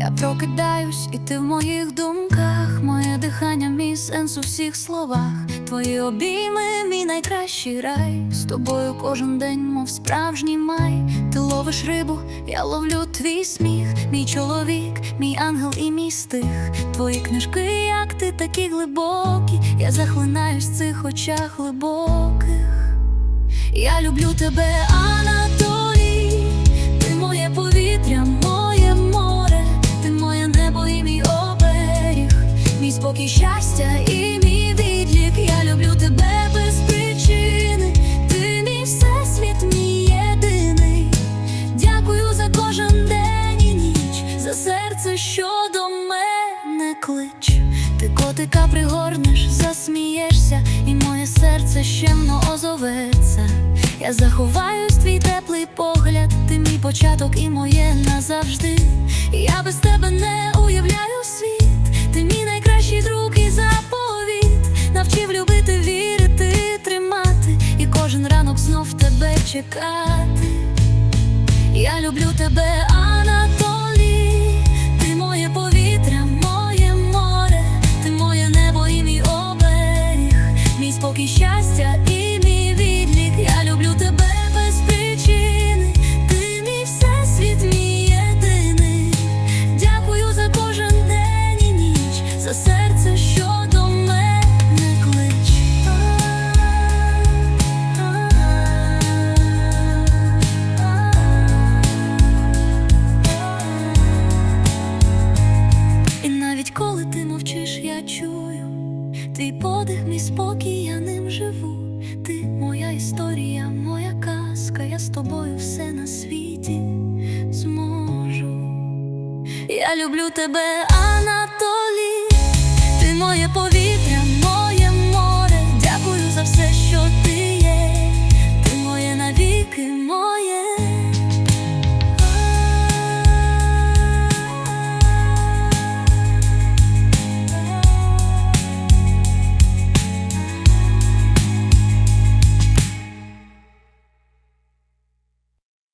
Я прокидаюсь, і ти в моїх думках, моє дихання, мій сенс у всіх словах. Твої обійми, мій найкращий рай. З тобою кожен день, мов справжній май. Ти ловиш рибу, я ловлю твій сміх, мій чоловік, мій ангел і мій стих. Твої книжки, як ти такі глибокі. Я захлинаюсь в цих очах глибоких. Я люблю тебе, Анатолій, спокій, щастя і мій відлік. Я люблю тебе без причини, ти мій всесвіт, мій єдиний. Дякую за кожен день і ніч, за серце, що до мене клич. Ти котика пригорнеш, засмієшся, і моє серце щемно озоветься. Я заховаюсь твій теплий погляд, ти мій початок і моє назавжди. Я без тебе не кожен ранок знов тебе чекати. Я люблю тебе, подих, мій спокій, я ним живу. Ти моя історія, моя казка, я з тобою все на світі зможу. Я люблю тебе, Анатолій, ти моє повітря.